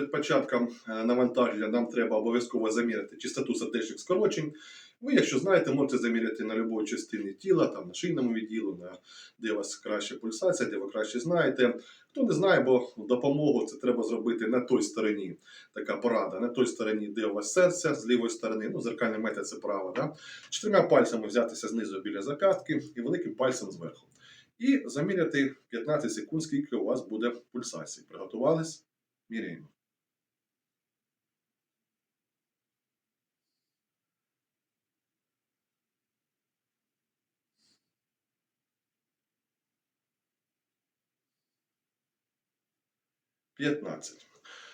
перед початком е, навантаження нам треба обов'язково заміряти частоту сердечних скорочень. Ви, якщо знаєте, можете заміряти на будь-якій частині тіла, там на шийному відділу, на де у вас краща пульсація, де ви краще знаєте. Хто не знає, бо допомогу це треба зробити на той стороні. Така порада, на той стороні, де у вас серце, з лівої сторони, ну, зеркальний метод це право. Да? Чотирма пальцями взятися знизу біля зап'ятки і великим пальцем зверху. І заміряти 15 секунд, скільки у вас буде пульсації. Приготувались? Міряємо. П'ятнадцять.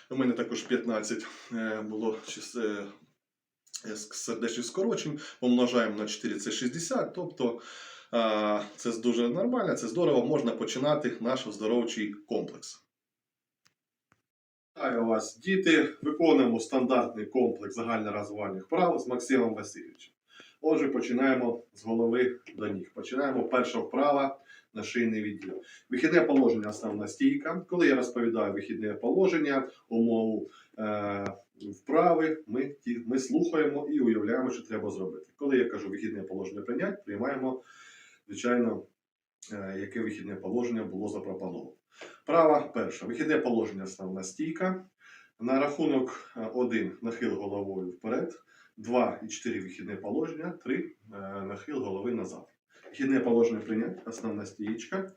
У мене також 15 е, було е, е, сердечних скорочень. Помножаємо на 4 це 60. Тобто це дуже нормально, це здорово. Можна починати наш оздоровчий комплекс. Вітаю вас, діти. Виконуємо стандартний комплекс загальноразувальних вправ з Максимом Васильовичем. Отже, починаємо з голови до ніг. Починаємо перша вправа на шийний відділ. Вихідне положення основна стійка. Коли я розповідаю вихідне положення, умову е, вправи, ми, ми слухаємо і уявляємо, що треба зробити. Коли я кажу вихідне положення прийняти, приймаємо, звичайно, е, яке вихідне положення було запропоновано. Права перша. Вихідне положення основна стійка. На рахунок 1 нахил головою вперед, 2 і 4 вихідне положення, 3 нахил голови назад. Вихідне положення прийняти, основна стієчка.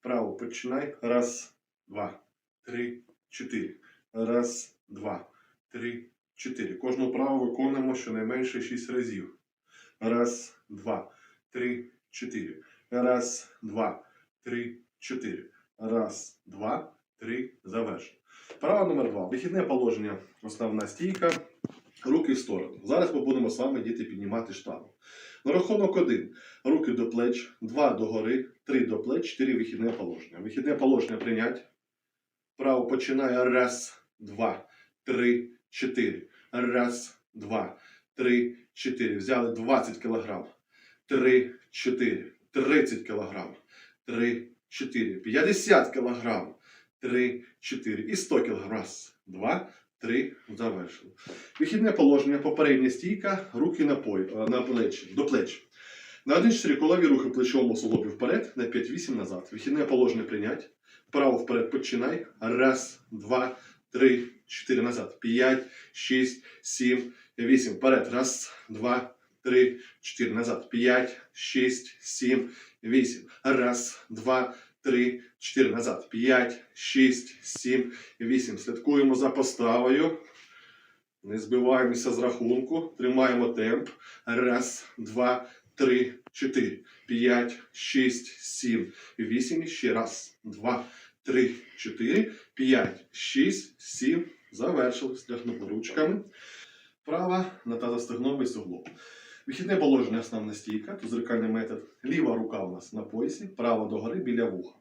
Право починай. Раз, два, три, чотири. Раз, два, три, чотири. Кожну вправу виконуємо щонайменше 6 разів. Раз, два, три, чотири. Раз, два, три, чотири. Раз, два, три. Завершено. Права номер два. Вихідне положення. Основна стійка. Руки в сторону. Зараз ми будемо з вами діти піднімати штангу. На рахунок 1. Руки до плеч, 2 до гори, 3 до плеч, 4 вихідне положення. Вихідне положення прийнять. Право починає. Раз, два, три, чотири. Раз, два, три, чотири. Взяли 20 кг. 3, 4. 30 кг. 3, 4. 50 кг. 3, 4. І 100 кг. Раз, два, три. Завершили. Вихідне положення, попередня стійка, руки на, пой, е, на плечі, до плеч. На 1-4 колові рухи плечовому суглобі вперед, на 5-8 назад. Вихідне положення прийнять. Вправо вперед починай. Раз, два, три, чотири назад. П'ять, шість, сім, вісім. Вперед. Раз, два, три, чотири назад. П'ять, шість, сім, вісім. Раз, два, три, чотири назад. П'ять, шість, сім, вісім. Слідкуємо за поставою. Не збиваємося з рахунку. Тримаємо темп. Раз, два, три, чотири, п'ять, шість, сім, вісім. І Ще раз, два, три, чотири, п'ять, шість, сім. Завершили. Стягнули ручками. Права на тазостегновий суглоб. Вихідне положення основна стійка, тут зеркальний метод. Ліва рука у нас на поясі, права догори біля вуха.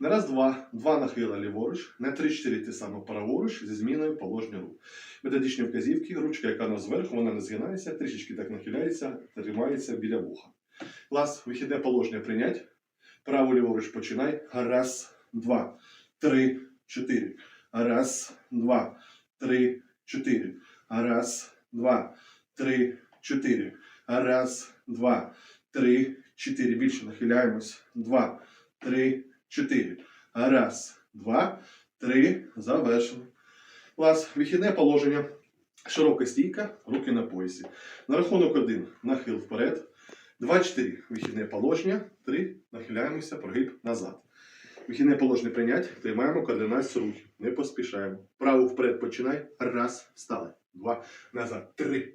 На раз, два, два нахила ліворуч, на три-чотири те саме праворуч зі зміною положення рук. Методичні вказівки, ручка, яка на зверху, вона не згинається, трішечки так нахиляється, тримається біля вуха. Клас, вихідне положення прийнять. Право ліворуч починай. Раз, два, три, чотири. Раз, два, три, чотири. Раз, два, три, чотири. Раз, два, три, чотири. Більше нахиляємось. Два, три, чотири. Раз, два, три. Завершено. Клас. Вихідне положення. Широка стійка, руки на поясі. На рахунок 1 нахил вперед. 2-4 вихідне положення. 3 нахиляємося, прогиб назад. Вихідне положення прийнять. Тримаємо координацію рук. Не поспішаємо. Право вперед починай. Раз. Встали. Два. Назад. Три.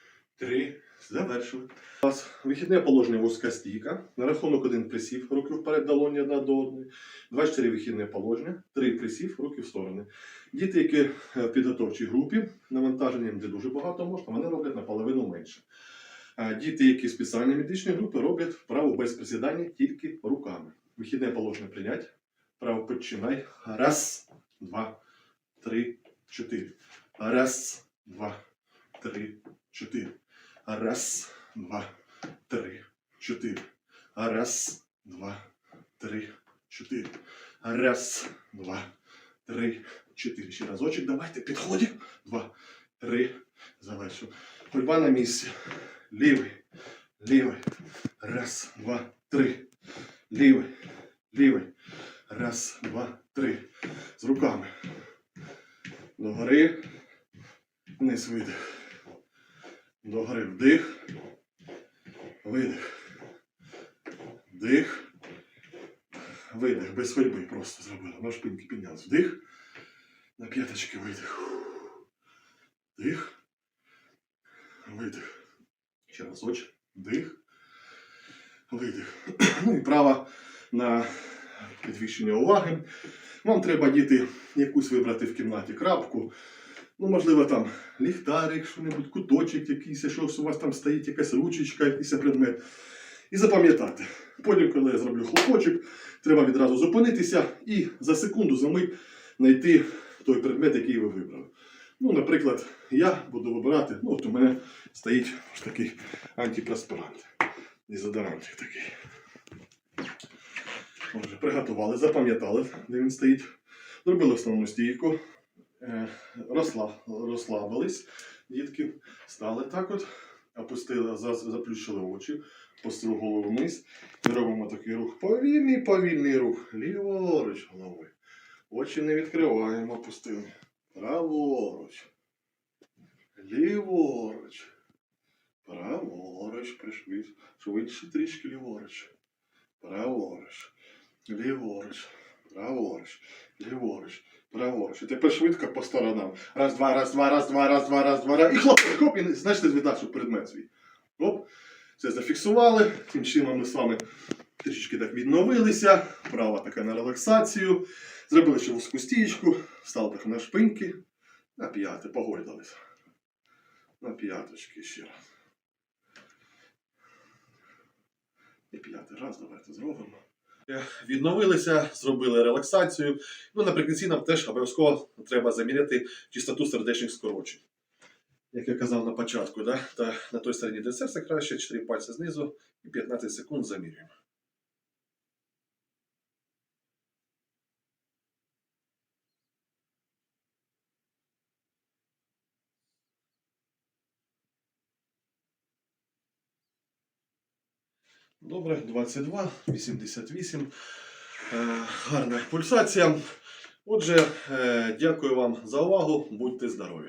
Три. Завершили. У нас вихідне положення вузька стійка. На рахунок один присів, руки вперед долоні одна до одної. Два чотири вихідне положення. Три присів, руки в сторони. Діти, які е, в підготовчій групі, навантаженням, де дуже багато можна, вони роблять наполовину менше. Діти, які в спеціальній медичній групі, роблять вправу без присідання тільки руками. Вихідне положення прийнять. Право починай. Раз, два, три, чотири. Раз, два, три, чотири. Раз, два, три, чотири. Раз, два, три, чотири. Раз, два, три, чотири. Ще разочок, давайте, підходимо. Два, три, завершуємо. Ходьба на місці. Лівий, лівий. Раз, два, три. Лівий, лівий. Раз, два, три. З руками. Догори. Вниз видих. Догори вдих. Видих. Вдих. Видих. Без ходьби просто зробили. На шпиньки піднялись. Вдих. На п'яточки видих. Вдих. Видих. Ще разочок. Вдих. Видих. Ну і права на підвищення уваги. Вам треба діти якусь вибрати в кімнаті крапку. Ну, можливо, там ліхтарик, що-небудь, куточок якийсь, щось у вас там стоїть, якась ручечка, якийсь предмет. І запам'ятати. Потім, коли я зроблю хлопочок, треба відразу зупинитися і за секунду, за мить знайти той предмет, який ви вибрали. Ну, наприклад, я буду вибирати, ну, от у мене стоїть ось такий антипроспирант. Дезодорантик такий. Отже, приготували, запам'ятали, де він стоїть. Зробили основну стійку, е, розсла, розслабились, дітки, стали так от, опустили, заплющили очі, опустили голову вниз. І робимо такий рух. Повільний, повільний рух. Ліворуч головою. Очі не відкриваємо, опустили. Праворуч. Ліворуч. Праворуч. Пришвидше. Швидше трішки ліворуч. Праворуч. Ліворуч. Праворуч. Ліворуч. Праворуч. І тепер швидко по сторонам. Раз, два, раз, два, раз, два, раз, два, раз, два, раз. І хлоп, хоп, і знайшли віддачу предмет свій. Оп. Це зафіксували. Тим чином ми з вами трішечки так відновилися. Права така на релаксацію. Зробили ще вузьку стічку. Стали так на шпиньки. На п'яти. Погойдались. На п'яточки ще раз. І п'ятий раз давайте зробимо. Е, Відновилися, зробили релаксацію. Ну, наприкінці нам теж обов'язково треба заміряти чистоту сердечних скорочень. Як я казав на початку, да? та на той стороні, де серце краще, 4 пальці знизу і 15 секунд замірюємо. Добре, 22, 88. Е, гарна пульсація. Отже, е, дякую вам за увагу. Будьте здорові.